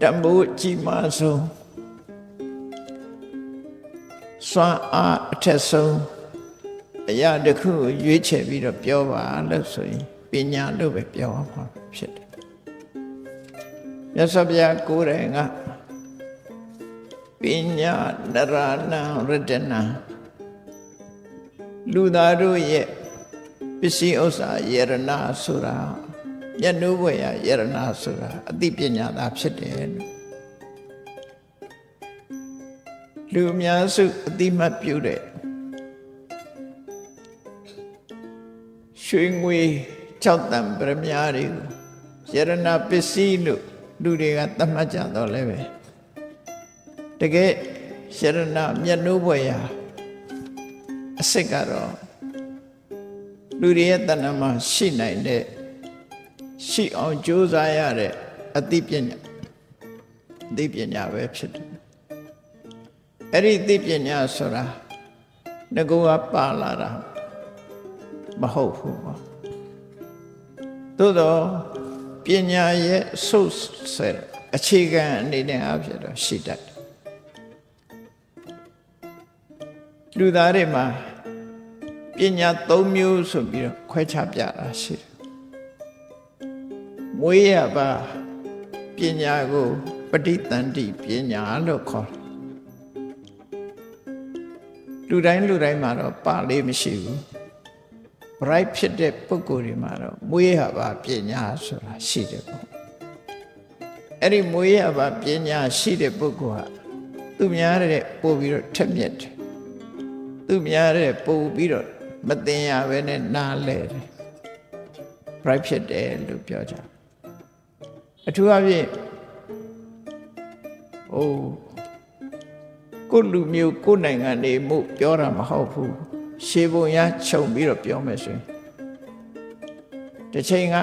တံမိုးကြီးမားဆုံးစွမ်းအားအထက်ဆုံးအရာတစ်ခုကိုရွေးချယ်ပြီးတော့ပြောပါလို့ဆိုရင်ပညာလို့ပဲပြောရမှာဖြစ်တယ်မြတ်စွာဘုရားကိုယ်တိုင်ကပညာနရဏံရတနာလူသားတို့ရဲ့ပစ္စည်းဥစ္စာယရနာဆိုတာ မျက်နှိုးဘွယ်ရယရနာဆိုတာအသိပညာသာဖြစ်တယ်လို့လူအများစုအတိမတ်ပြုတဲ့ရွှေငွေ၆တန်ပရမညာတွေကိုယရနာပစ္စည်းလို့လူတွေကသတ်မှတ်ကြတော့လည်းပဲတကယ်ယရနာမျက်နှိုးဘွယ်ရာအစစ်ကတော့လူတွေရဲ့တဏ္ဍာမှာရှိနိုင်တဲ့ ရှိအောင်ကြိုးစားရတဲ့အသိပညာအသိပညာပဲဖြစ်တယ်အဲ့ဒီအသိပညာဆိုတာငကောကပါလာတာမဟုတ်ဘူးပေါ့သို့တော့ပညာရဲ့ဆုတ်ဆဲအခြေခံအနေနဲ့အဖြစ်တော့ရှိတတ်တယ်လူသားတွေမှာပညာ၃မျိုးဆိုပြီးတော့ခွဲခြားပြတာရှိတယ် မွေးရပါပညာကိုပဋိသန္တိပညာလို့ခေါ်တယ်လူတိုင်းလူတိုင်းမှာတော့ပါလေးမရှိဘူး bright ဖြစ်တဲ့ပုဂ္ဂိုလ်တွေမှာတော့မွေးရပါပညာဆိုတာရှိတယ်ပေါ့အဲ့ဒီမွေးရပါပညာရှိတဲ့ပုဂ္ဂိုလ်ဟာသူများတဲ့ပို့ပြီးတော့ထက်မြက်တယ်သူများတဲ့ပို့ပြီးတော့မတင်ရဘဲနဲ့နားလဲတယ် bright ဖြစ်တယ်လို့ပြောကြတယ် အထူးအဖြင့်ဟိုကိုယ့်လူမျိုးကိုယ့်နိုင်ငံနေမှုပြောတာမဟုတ်ဘူးရှေးပုံရခြုံပြီးတော့ပြောမယ်ဆိုရင်တစ်ချိန်က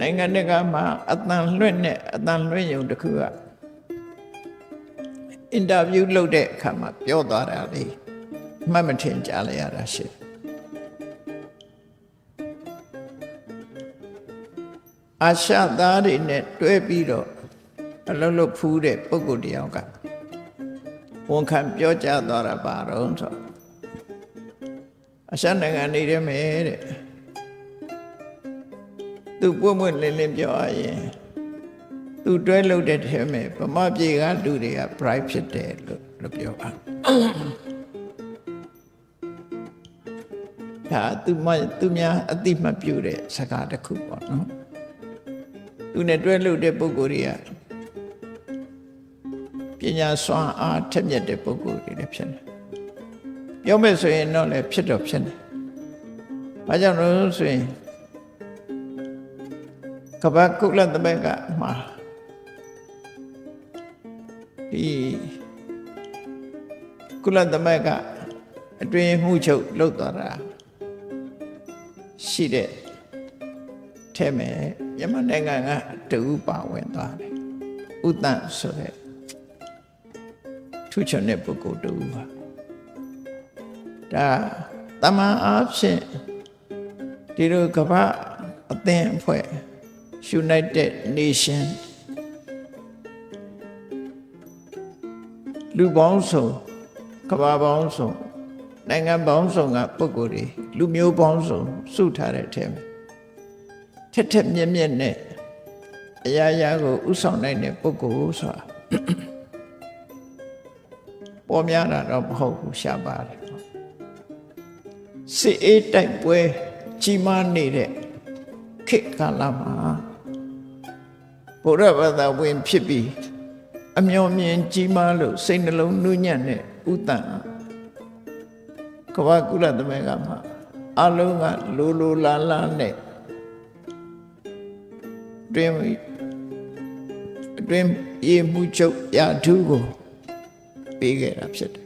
နိုင်ငံတကာမှာအတန်လွှင့်နဲ့အတန်လွှင့်ရုံတစ်ခုကအင်တာဗျူးလုပ်တဲ့အခါမှာပြောသွားတာလေမှတ်မထင်ကြားလိုက်ရတာရှိတ အာရှသားတွေနဲ့တွဲပြီးတော့အလုံးလုံးဖူးတဲ့ပုဂ္ဂိုလ်တယောက်ကဝန်ခံပြောကြားသွားတာပါတော့ဆိုအရှနိုင်ငံနေရမယ်တဲ့သူပွင့်ပွင့်လင်းလင်းပြောရရင်သူတွဲလို့တဲ့ထဲမှာဗမာပြည်ကလူတွေက bright ဖြစ်တယ်လို့လို့ပြောပါဒါသူမသူများအတိမပြုတဲ့စကားတစ်ခုပေါ့နော် သူနဲ့တွဲလို့တဲ့ပုဂ္ဂိုလ်တွေကပညာစွမ်းအားထက်မြက်တဲ့ပုဂ္ဂိုလ်တွေလည်းဖြစ်တယ်ပြောမယ်ဆိုရင်တော့လည်းဖြစ်တော့ဖြစ်တယ်ဘာကြောင့်လဲဆိုရင်ကပ္ပကုလသမဂ္ဂမှာဒီကုလသမဂ္ဂအတွင်မှုချုပ်လောက်သွားတာရှိတဲ့ ထဲမှာမြန်မာနိုင်ငံကတူပါဝင်သွားတယ်ဥတ္တန်ဆိုတဲ့ထူးချွန်တဲ့ပုဂ္ဂိုလ်တူပါဒါတမန်အားဖြင့်ဒီလိုကမ္ဘာအသင်းအဖွဲ့ United Nation လူပေါင်းစုံကမ္ဘာပေါင်းစုံနိုင်ငံပေါင်းစုံကပုဂ္ဂိုလ်တွေလူမျိုးပေါင်းစုံစုထားတဲ့အထက်မှာ ထက်ထက်မြက်မြက်နဲ့အရာရာကိုဥဆောင်နိုင်တဲ့ပုဂ္ဂိုလ်ဆိုတာပေါ်များတာတော့မဟုတ်ဘူးရှားပါတယ်စစ်အေးတိုက်ပွဲကြီးမားနေတဲ့ခေတ်ကာလမှာဘုရားဘာသာဝင်ဖြစ်ပြီးအမျော်မြင်ကြီးမားလို့စိတ်နှလုံးနှူးညံ့တဲ့ဥတ္တန်ကဘာကုလသမဂ္ဂမှာအလုံးကလိုလိုလာလာနဲ့ တွင်အတွင်းရေမှုချုပ်ရာထူးကိုပေးခဲ့တာဖြစ်တယ်